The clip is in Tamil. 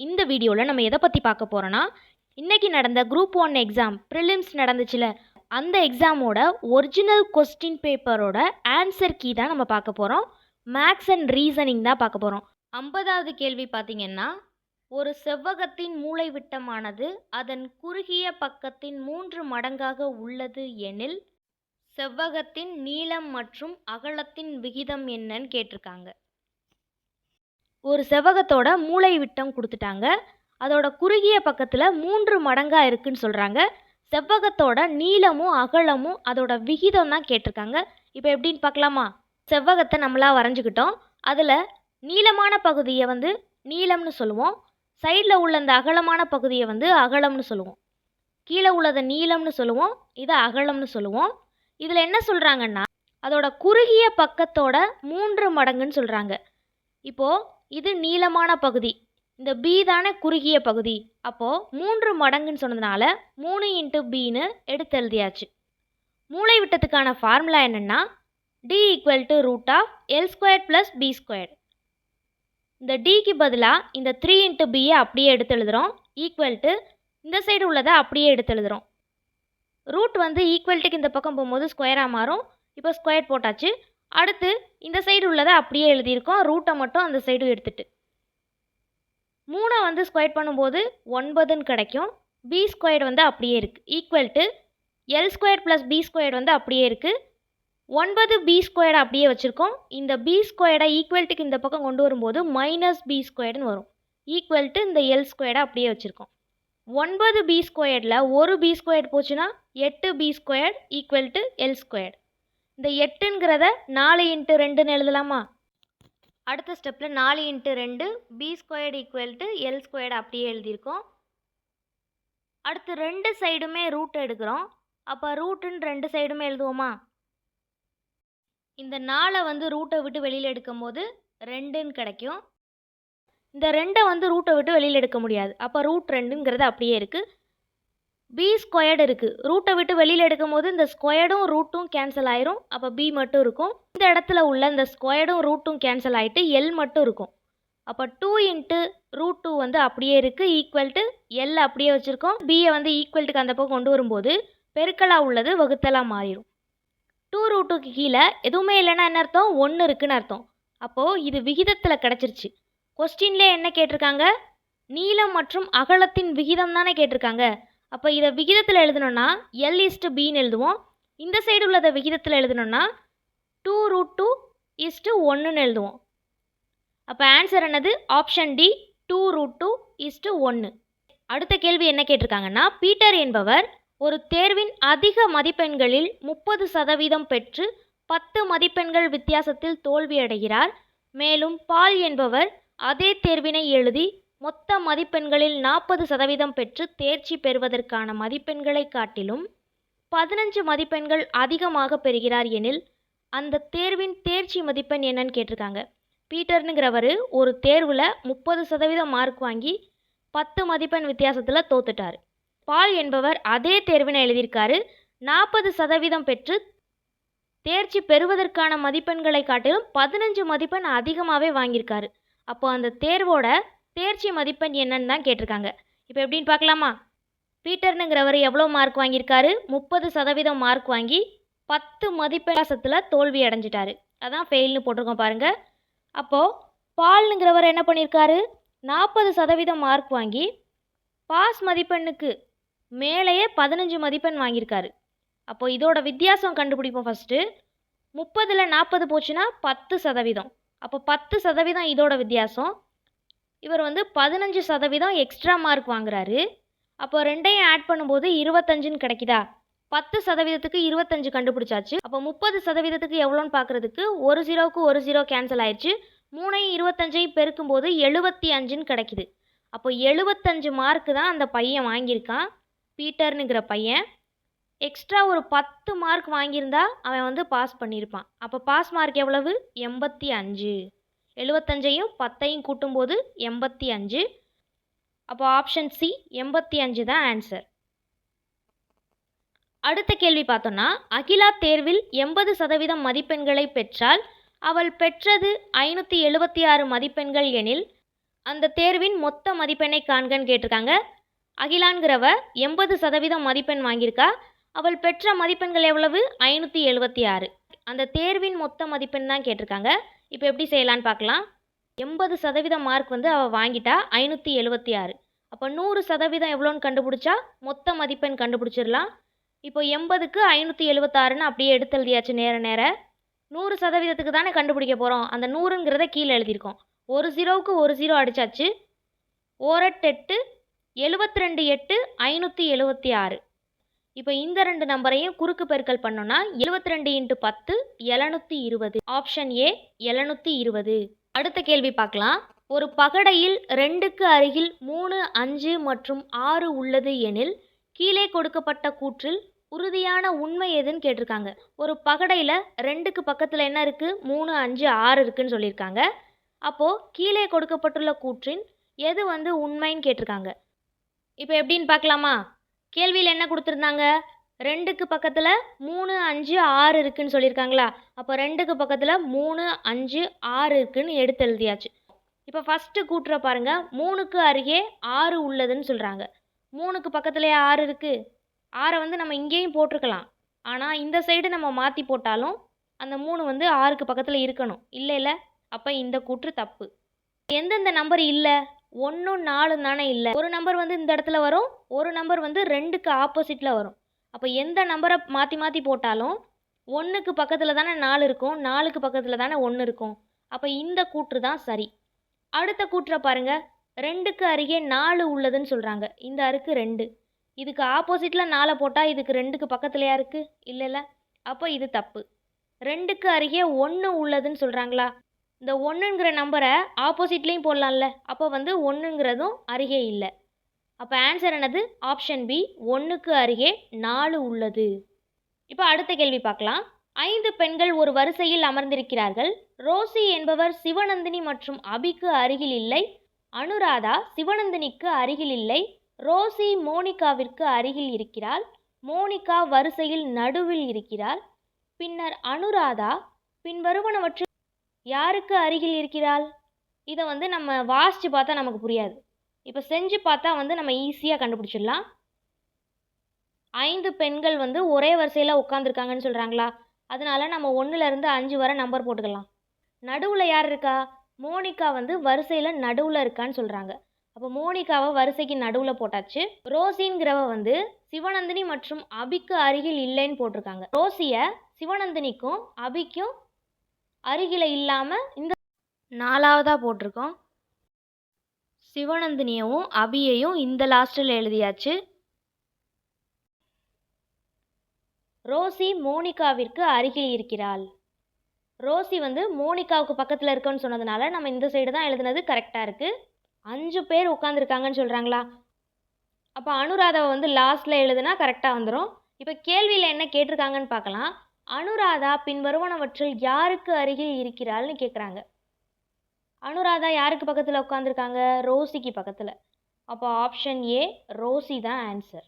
இந்த வீடியோவில் நம்ம எதை பற்றி பார்க்க போகிறோன்னா இன்றைக்கி நடந்த குரூப் ஒன் எக்ஸாம் ப்ரிலிம்ஸ் நடந்துச்சுல அந்த எக்ஸாமோட ஒரிஜினல் கொஸ்டின் பேப்பரோட ஆன்சர் கீ தான் நம்ம பார்க்க போகிறோம் மேக்ஸ் அண்ட் ரீசனிங் தான் பார்க்க போகிறோம் ஐம்பதாவது கேள்வி பார்த்திங்கன்னா ஒரு செவ்வகத்தின் மூளைவிட்டமானது அதன் குறுகிய பக்கத்தின் மூன்று மடங்காக உள்ளது எனில் செவ்வகத்தின் நீளம் மற்றும் அகலத்தின் விகிதம் என்னன்னு கேட்டிருக்காங்க. ஒரு செவ்வகத்தோட மூளை விட்டம் கொடுத்துட்டாங்க. அதோட குறுகிய பக்கத்தில் மூன்று மடங்காக இருக்குன்னு சொல்கிறாங்க செவ்வகத்தோட நீளமும் அகலமும் அதோட விகிதம் தான் கேட்டிருக்காங்க. இப்போ எப்படின்னு பார்க்கலாமா? செவ்வகத்தை நம்மளா வரைஞ்சிக்கிட்டோம். அதில் நீளமான பகுதியை வந்து நீளம்னு சொல்லுவோம். சைடில் உள்ள அந்த அகலமான பகுதியை வந்து அகலம்னு சொல்லுவோம். கீழே உள்ளதை நீளம்னு சொல்லுவோம். இதை அகலம்னு சொல்லுவோம். இதில் என்ன சொல்கிறாங்கன்னா அதோட குறுகிய பக்கத்தோட மூன்று மடங்குன்னு சொல்கிறாங்க இப்போது இது நீளமான பகுதி. இந்த பி தானே குறுகிய பகுதி. அப்போது மூன்று மடங்குன்னு சொன்னதுனால மூணு இன்ட்டு பின்னு எடுத்து எழுதியாச்சு. மூளை விட்டத்துக்கான ஃபார்முலா என்னென்னா D equal to root of L square plus B square இந்த டிக்கு பதிலாக இந்த த்ரீ இன்ட்டு பியை அப்படியே எடுத்து எழுதுகிறோம் ஈக்குவல் டு இந்த சைடு உள்ளதை அப்படியே எடுத்து எழுதுகிறோம் ரூட் வந்து ஈக்குவல்ட்டுக்கு இந்த பக்கம் போகும்போது ஸ்கொயராக மாறும். இப்போ ஸ்கொயர் போட்டாச்சு. அடுத்து இந்த சைடு உள்ளதை அப்படியே எழுதியிருக்கோம். ரூட்டை மட்டும் அந்த சைடு எடுத்துட்டு. மூணை வந்து ஸ்கொயர் பண்ணும்போது ஒன்பதுன்னு கிடைக்கும். பி ஸ்கொயர் வந்து அப்படியே இருக்குது equal to L square plus B square வந்து அப்படியே இருக்குது ஒன்பது பி ஸ்கொயர்டை அப்படியே வச்சுருக்கோம். இந்த பி ஸ்கொயர்டை ஈக்குவல்ட்டுக்கு இந்த பக்கம் கொண்டு வரும்போது மைனஸ் பி ஸ்கொயர்டுன்னு வரும். ஈக்குவல் டு இந்த எல் ஸ்கொயர்டை அப்படியே வச்சுருக்கோம். ஒன்பது பி ஸ்கொயர்டில் ஒரு பி ஸ்கொயர் போச்சுன்னா எட்டு B square equal to L square இந்த எட்டுங்கிறத நாலு இன்ட்டு ரெண்டுன்னு எழுதலாமா? அடுத்த ஸ்டெப்பில் நாலு இன்ட்டு ரெண்டு B squared equal to L squared அப்படியே எழுதியிருக்கோம். அடுத்து ரெண்டு சைடுமே ரூட் எடுக்கிறோம். அப்போ ரூட்டுன்னு ரெண்டு சைடுமே எழுதுவோமா? இந்த நாலை வந்து ரூட்டை விட்டு வெளியில் எடுக்கும் போது ரெண்டுன்னு கிடைக்கும். இந்த ரெண்டை வந்து ரூட்டை விட்டு வெளியில் எடுக்க முடியாது. அப்போ ரூட் ரெண்டுங்கிறது அப்படியே இருக்குது பி ஸ்கொயர்டு இருக்குது ரூட்டை விட்டு வெளியில் எடுக்கும் போது இந்த ஸ்கொயர்டும் ரூட்டும் கேன்சல் ஆயிரும். அப்போ பி மட்டும் இருக்கும். இந்த இடத்துல உள்ள இந்த ஸ்கொயர்டும் ரூட்டும் கேன்சல் ஆகிட்டு எல் மட்டும் இருக்கும். அப்போ டூ இன்ட்டு ரூட் டூ வந்து அப்படியே இருக்குது ஈக்குவல் டு எல் அப்படியே வச்சுருக்கோம். பியை வந்து ஈக்குவல்ட்டுக்கு அந்த பக்கம் கொண்டு வரும்போது பெருக்கலாக உள்ளது வகுத்தலாக மாறிடும் டூ ரூட்டுக்கு கீழே எதுவுமே இல்லைன்னா என்ன அர்த்தம்? ஒன்று இருக்குன்னு அர்த்தம். அப்போது இது விகிதத்தில் கிடச்சிருச்சு. கொஸ்டின்லேயே என்ன கேட்டிருக்காங்க? நீளம் மற்றும் அகலத்தின் விகிதம் தானே கேட்டிருக்காங்க. அப்போ இதை விகிதத்தில் எழுதணும்னா எல் இஸ்ட்டு பின்னு எழுதுவோம். இந்த சைடு உள்ளதை விகிதத்தில் எழுதணும்னா டூ ரூட் டூ இஸ்ட்டு ஒன்றுன்னு எழுதுவோம். அப்போ ஆன்சர் என்னது? Option D two root two is to ஒன்று அடுத்த கேள்வி என்ன கேட்டிருக்காங்கன்னா பீட்டர் என்பவர் ஒரு தேர்வின் அதிக மதிப்பெண்களில் முப்பது சதவீதம் பெற்று பத்து மதிப்பெண்கள் வித்தியாசத்தில் தோல்வியடைகிறார். மேலும் பால் என்பவர் அதே தேர்வினை எழுதி மொத்த மதிப்பெண்களில் நாற்பது சதவீதம் பெற்று தேர்ச்சி பெறுவதற்கான மதிப்பெண்களை காட்டிலும் பதினஞ்சு மதிப்பெண்கள் அதிகமாக பெறுகிறார் எனில் அந்த தேர்வின் தேர்ச்சி மதிப்பெண் என்னன்னு கேட்டிருக்காங்க. பீட்டர்னுங்கிறவர் ஒரு தேர்வில் முப்பது சதவீதம் மார்க் வாங்கி பத்து மதிப்பெண் வித்தியாசத்தில் தோத்துட்டார். பால் என்பவர் அதே தேர்வினை எழுதியிருக்காரு. நாற்பது சதவீதம் பெற்று தேர்ச்சி பெறுவதற்கான மதிப்பெண்களை காட்டிலும் பதினஞ்சு மதிப்பெண் அதிகமாகவே வாங்கியிருக்காரு. அப்போ அந்த தேர்வோட தேர்ச்சி மதிப்பெண் என்னன்னு தான் கேட்டிருக்காங்க. இப்போ எப்படின்னு பார்க்கலாமா? பீட்டர்னுங்கிறவர் எவ்வளோ மார்க் வாங்கியிருக்காரு? முப்பது சதவீதம் மார்க் வாங்கி பத்து மதிப்பெண்சத்தில் தோல்வி அடைஞ்சிட்டாரு. அதான் ஃபெயில்னு போட்டிருக்கோம் பாருங்கள் அப்போது பால்னுங்கிறவர் என்ன பண்ணியிருக்காரு? நாற்பது சதவீதம் மார்க் வாங்கி பாஸ் மதிப்பெண்ணுக்கு மேலேயே பதினஞ்சு மதிப்பெண் வாங்கியிருக்காரு. அப்போது இதோட வித்தியாசம் கண்டுபிடிப்போம் ஃபஸ்ட்டு முப்பதில் நாற்பது போச்சுன்னா பத்து சதவீதம். அப்போ பத்து சதவீதம் இதோட வித்தியாசம். இவர் வந்து பதினஞ்சு சதவீதம் எக்ஸ்ட்ரா மார்க் வாங்குறாரு. அப்போ ரெண்டையும் ஆட் பண்ணும்போது இருபத்தஞ்சுன்னு கிடைக்குதா? பத்து சதவீதத்துக்கு இருபத்தஞ்சு கண்டுபிடிச்சாச்சு. அப்போ முப்பது சதவீதத்துக்கு எவ்வளோன்னு பார்க்குறதுக்கு ஒரு ஜீரோவுக்கு ஒரு ஜீரோ கேன்சல் ஆயிடுச்சு மூணையும் இருபத்தஞ்சையும் பெருக்கும்போது எழுபத்தி அஞ்சுன்னு கிடைக்குது. அப்போ எழுபத்தஞ்சு மார்க்கு தான் அந்த பையன் வாங்கியிருக்கான். பீட்டர்னுங்கிற பையன். எக்ஸ்ட்ரா ஒரு பத்து மார்க் வாங்கியிருந்தா அவன் வந்து பாஸ் பண்ணியிருப்பான். அப்போ பாஸ் மார்க் எவ்வளவு? எண்பத்தி அஞ்சு எழுபத்தஞ்சையும் பத்தையும் கூட்டும்போது எண்பத்தி அஞ்சு. அப்போ ஆப்ஷன் சி எண்பத்தி அஞ்சு தான் ஆன்சர் அடுத்த கேள்வி பார்த்தோன்னா அகிலா தேர்வில் எண்பது சதவீதம் மதிப்பெண்களை பெற்றால் அவள் பெற்றது ஐநூற்றி எழுபத்தி ஆறு மதிப்பெண்கள் எனில் அந்த தேர்வின் மொத்த மதிப்பெண்ணை காண்கன்னு கேட்டிருக்காங்க. அகிலான்கிறவ எண்பது சதவீதம் மதிப்பெண் வாங்கியிருக்கா? அவள் பெற்ற மதிப்பெண்கள் எவ்வளவு? ஐநூற்றி எழுபத்தி ஆறு. அந்த தேர்வின் மொத்த மதிப்பெண் தான் கேட்டிருக்காங்க. இப்போ எப்படி செய்யலான்னு பார்க்கலாம். எண்பது சதவீதம் மார்க் வந்து அவள் வாங்கிட்டா ஐநூற்றி எழுபத்தி ஆறு. அப்போ நூறு சதவீதம் எவ்வளோன்னு கண்டுபிடிச்சா மொத்த மதிப்பெண் கண்டுபிடிச்சிடலாம். இப்போ எண்பதுக்கு ஐநூற்றி எழுபத்தாறுன்னு அப்படியே எடுத்து எழுதியாச்சு நேர நேர. நூறு சதவீதத்துக்கு தானே கண்டுபிடிக்க போகிறோம் அந்த நூறுங்கிறத கீழே எழுதியிருக்கோம். ஒரு ஜீரோவுக்கு ஒரு ஜீரோ அடிச்சாச்சு. ஓரெட்டெட்டு எழுபத்தி ரெண்டு எட்டு ஐநூற்றி எழுபத்தி ஆறு. இப்போ இந்த ரெண்டு நம்பரையும் குறுக்கு பெருக்கல் பண்ணோன்னா எழுபத்தி ரெண்டு இன்ட்டு பத்து எழுநூற்றி இருபது. ஆப்ஷன் ஏ எழுநூற்றி இருபது. அடுத்த கேள்வி பார்க்கலாம். ஒரு பகடையில் ரெண்டுக்கு அருகில் மூணு அஞ்சு மற்றும் ஆறு உள்ளது எனில் கீழே கொடுக்கப்பட்ட கூற்றில் உறுதியான உண்மை எதுன்னு கேட்டிருக்காங்க. ஒரு பகடையில் ரெண்டுக்கு பக்கத்தில் என்ன இருக்குது மூணு அஞ்சு ஆறு இருக்குன்னு சொல்லியிருக்காங்க. அப்போது கீழே கொடுக்கப்பட்டுள்ள கூற்றின் எது வந்து உண்மைன்னு கேட்டிருக்காங்க. இப்போ எப்படின்னு பார்க்கலாமா? கேள்வியில் என்ன கொடுத்துருந்தாங்க? ரெண்டுக்கு பக்கத்தில் மூணு அஞ்சு ஆறு இருக்குதுன்னு சொல்லியிருக்காங்களா? அப்போ ரெண்டுக்கு பக்கத்தில் மூணு அஞ்சு ஆறு இருக்குதுன்னு எடுத்து எழுதியாச்சு. இப்போ ஃபஸ்ட்டு கூட்டுற பாருங்கள் மூணுக்கு அருகே ஆறு உள்ளதுன்னு சொல்கிறாங்க மூணுக்கு பக்கத்துலேயே ஆறு இருக்குது ஆறை வந்து நம்ம இங்கேயும் போட்டிருக்கலாம். ஆனால் இந்த சைடு நம்ம மாற்றி போட்டாலும் அந்த மூணு வந்து ஆறுக்கு பக்கத்தில் இருக்கணும். இல்லை இல்லை அப்போ இந்த கூற்று தப்பு. எந்தெந்த நம்பர் இல்லை? ஒன்றும் நாலு தானே இல்லை. ஒரு நம்பர் வந்து இந்த இடத்துல வரும் ஒரு நம்பர் வந்து ரெண்டுக்கு ஆப்போசிட்டில் வரும். அப்போ எந்த நம்பரை மாற்றி மாற்றி போட்டாலும் ஒன்றுக்கு பக்கத்தில் தானே நாலு இருக்கும் நாலுக்கு பக்கத்தில் தானே ஒன்று இருக்கும். அப்போ இந்த கூற்று தான் சரி. அடுத்த கூற்றை பாருங்க. ரெண்டுக்கு அருகே நாலு உள்ளதுன்னு சொல்கிறாங்க இந்த அருக்கு ரெண்டு. இதுக்கு ஆப்போசிட்டில் நாலை போட்டால் இதுக்கு ரெண்டுக்கு பக்கத்துலையா இருக்குது இல்லைல்ல. அப்போ இது தப்பு. ரெண்டுக்கு அருகே ஒன்று உள்ளதுன்னு சொல்கிறாங்களா இந்த ஒன்றுங்கிற நம்பரை ஆப்போசிட்லேயும் போடலாம்ல. அப்போ வந்து ஒன்றுங்கிறதும் அருகே இல்லை. அப்போ ஆன்சர் என்னது? ஆப்ஷன் பி ஒன்றுக்கு அருகே நாலு உள்ளது. இப்போ அடுத்த கேள்வி பார்க்கலாம். ஐந்து பெண்கள் ஒரு வரிசையில் அமர்ந்திருக்கிறார்கள். ரோசி என்பவர் சிவநந்தினி மற்றும் அபிக்கு அருகில் இல்லை. அனுராதா சிவநந்தினிக்கு அருகில் இல்லை. ரோசி மோனிகாவிற்கு அருகில் இருக்கிறாள். மோனிகா வரிசையில் நடுவில் இருக்கிறாள். பின்னர் அனுராதா பின்வருவனவற்றில் யாருக்கு அருகில் இருக்கிறாள்? இதை வந்து நம்ம வாசித்து பார்த்தா நமக்கு புரியாது. இப்போ செஞ்சு பார்த்தா வந்து நம்ம ஈஸியாக கண்டுபிடிச்சிடலாம். ஐந்து பெண்கள் வந்து ஒரே வரிசையில் உட்காந்துருக்காங்கன்னு சொல்கிறாங்களா அதனால நம்ம ஒன்றுலேருந்து அஞ்சு வரை நம்பர் போட்டுக்கலாம். நடுவில் யார் இருக்கா? மோனிகா வந்து வரிசையில் நடுவில் இருக்கான்னு சொல்கிறாங்க அப்போ மோனிகாவை வரிசைக்கு நடுவில் போட்டாச்சு. ரோசிங்கிறவ வந்து சிவநந்தினி மற்றும் அபிக்கு அருகில் இல்லைன்னு போட்டிருக்காங்க. ரோசியை சிவநந்தினிக்கும் அபிக்கும் அருகில் இல்லாமல் இந்த நாலாவதாக போட்டிருக்கோம். சிவநந்தினியவும் அபியையும் இந்த லாஸ்ட்டில் எழுதியாச்சு. ரோசி மோனிகாவிற்கு அருகில் இருக்கிறாள். ரோசி வந்து மோனிகாவுக்கு பக்கத்தில் இருக்குன்னு சொன்னதுனால நம்ம இந்த சைடு தான் எழுதுனது கரெக்டாக இருக்குது அஞ்சு பேர் உட்காந்துருக்காங்கன்னு சொல்கிறாங்களா அப்போ அனுராதாவை வந்து லாஸ்ட்டில் எழுதுனா கரெக்டாக வந்துடும் இப்போ கேள்வியில் என்ன கேட்டிருக்காங்கன்னு பார்க்கலாம். அனுராதா பின்வருவனவற்றில் யாருக்கு அருகில் இருக்கிறாள்னு கேட்குறாங்க அனுராதா யாருக்கு பக்கத்தில் உட்காந்துருக்காங்க ரோசிக்கு பக்கத்தில். அப்போ ஆப்ஷன் ஏ ரோசி தான் ஆன்சர்